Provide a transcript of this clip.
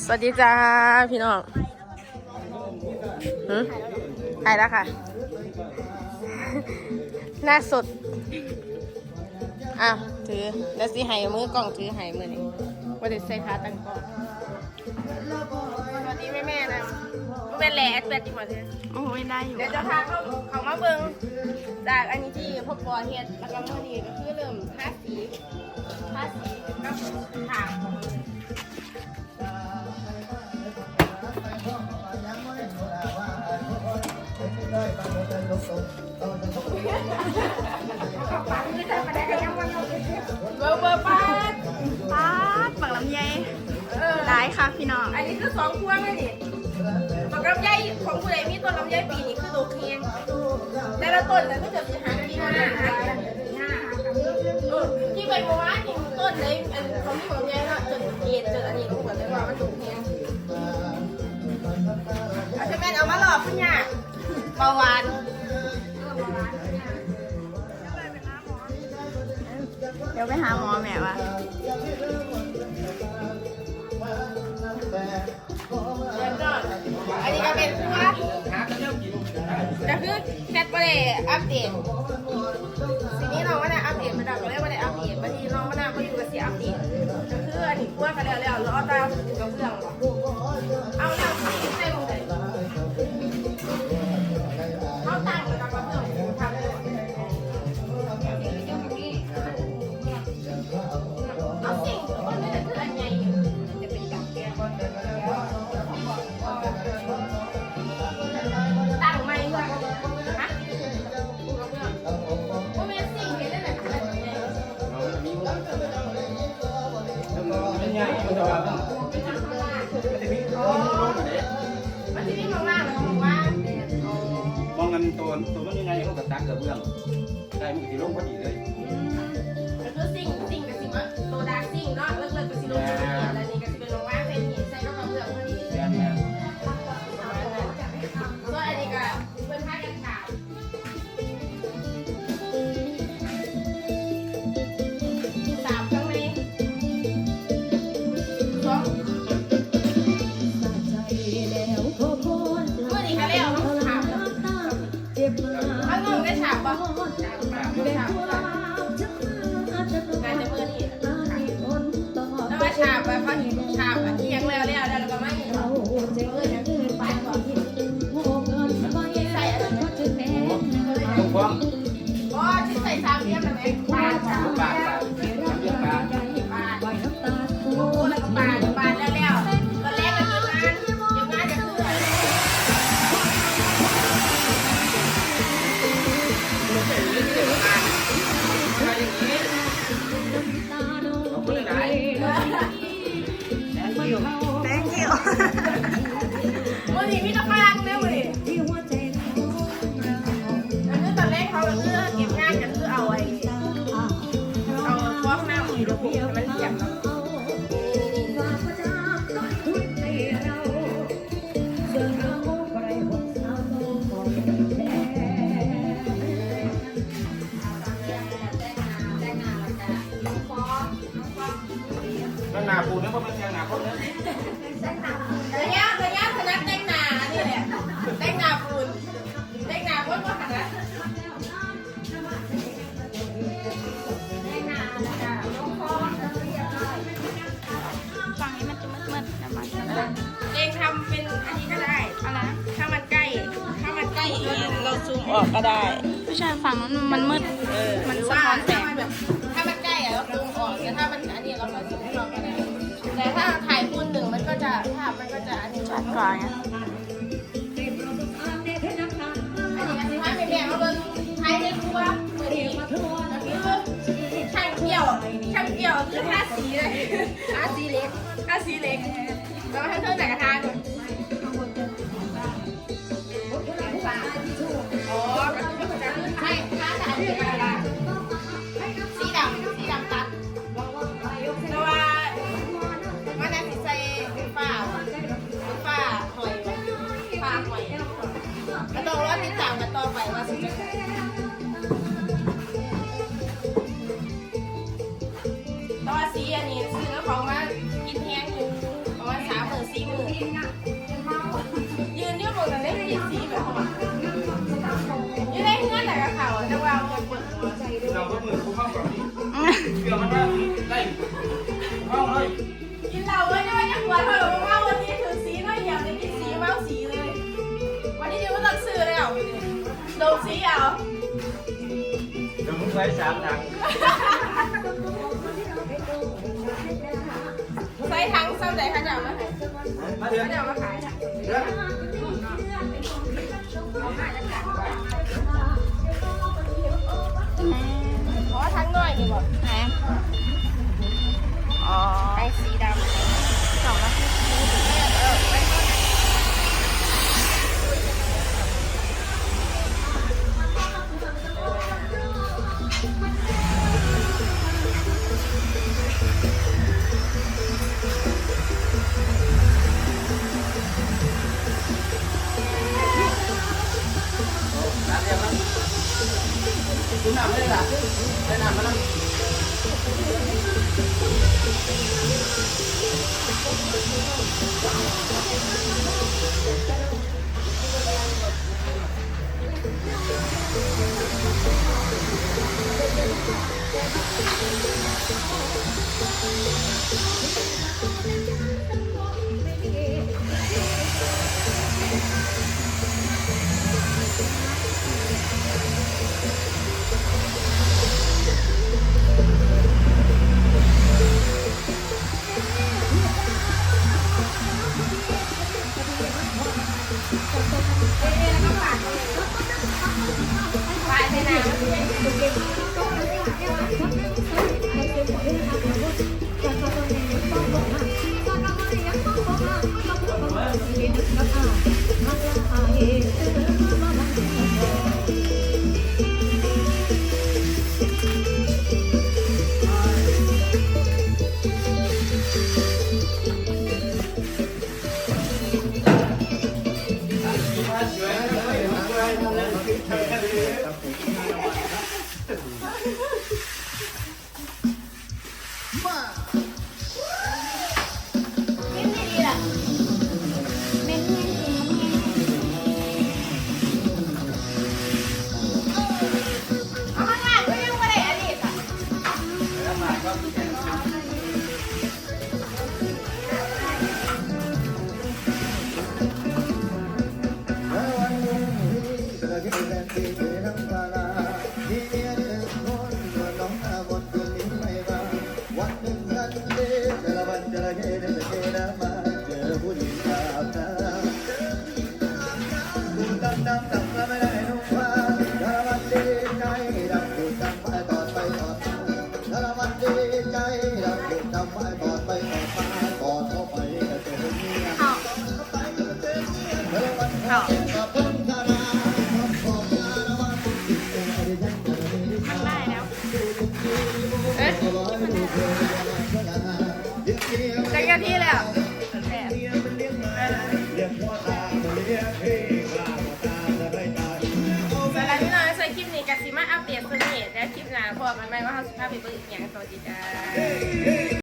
สวัสดีจ้าพี่น้องหืมถ่ายแล้วค่ะ หน้าสด อ้าวถือแล้วสิให้มือกล่องถือให้มือนี่ว่าเด็ใส่ขาตั้งกล้องสวัสดีแม่แม่ๆนะแม่แหล่แปดจีบมาเถอะโอ้ยได้อยู่เดี๋ยวจะพาเขาเขามาเบิ่งจากอันนี้ที่พบปอเฮ็ดแล้วก็มื่อนี้ก็คือเริ่มทาสีทาสีกับถางของ เบอร์เบอร์ป้าดป้าดปักลำไยเออได้ค่ะพี่น้องอันนี้คือสองพวงเลยนี่ปากลำไยของผู้ใดมีต้นลำไยปีนี้คือโดกเคียงแต่ละต้นแต่ก็จะมีหางที่หน้าหางเออที่ไปบอกว่านี่ต้นเลยอันเขามีของลำไยเนาะจนเอ็ดจนอันนี้รู้หมดเลยว่ามันโดกเคียงเอาจะแม่นเอามาหลอกพี่เนี่ยเบาหวาน เดี๋ยวไปหาหมอแม่วะอันนี้ก็เป็นผู้ว่าจะคือแคทบริอัปเดตทีนี้น้องว่าน่ะอัปเดตมา ตัวตัวมันยังไงเขากับตากกระเบื้องได้มือที่ลงพอดีเลย แล้วว่าฉาบไปเขาฉาบะที่ยังแล้วแล้วแล้วก็ไม่เห็นเราเออ มื่อนี้มีตะพางเนี่ยมื่อนี้อันนี้ตอนแรกเขาก็คือเก็บงานกันคือเอาไอ้เอาฟอกน้ำอีกแล้วมันเสียบเนาะนั่ เองเราซูมออกก็ได้ ไม่ใช่ฝั่งนั้นมันมืด เออมันหรือสะว่าท้อนแสถ้างมันแบบถ้ามันใกล้อะเราซูมออกแต่ถ้ามันอันนี้เราก็ซูมให้เราก็ได้แต่ถ้าถ่ายคูณหนึ่งมันก็จะภาพมันก็จะอันนี้ชัดกว่าไงอันนี้ก็สิให้แม่แม่มาเบิ่งถ่ายในครัวมือนี้ก็คือช่างเกี่ยวช่างเกี่ยวคือทาสีเลยทาสีเล็กทาสีเล็กแล้วให้เพิ่มแต่กระทะ Yeah. ไว้สามถังใส่ทั้งเศร้าใจข้าเจ้ามาขายมาเดือนข้าเจ้ามาขายเดือนเพราะทั้งน้อยนี่บอกไหนอ๋อ ลายในน้ำ เข้าเข้ามันได้แล้วเอ๊ะจักรที่แล้วสำหรับพี่น้องใส่คลิปนี้กับซิมาอัปเดตสนิทและคลิปหน้าพอกันไหมว่าเขาสุภาพไปเบิ่งอีกอย่างสวัสดีจ้า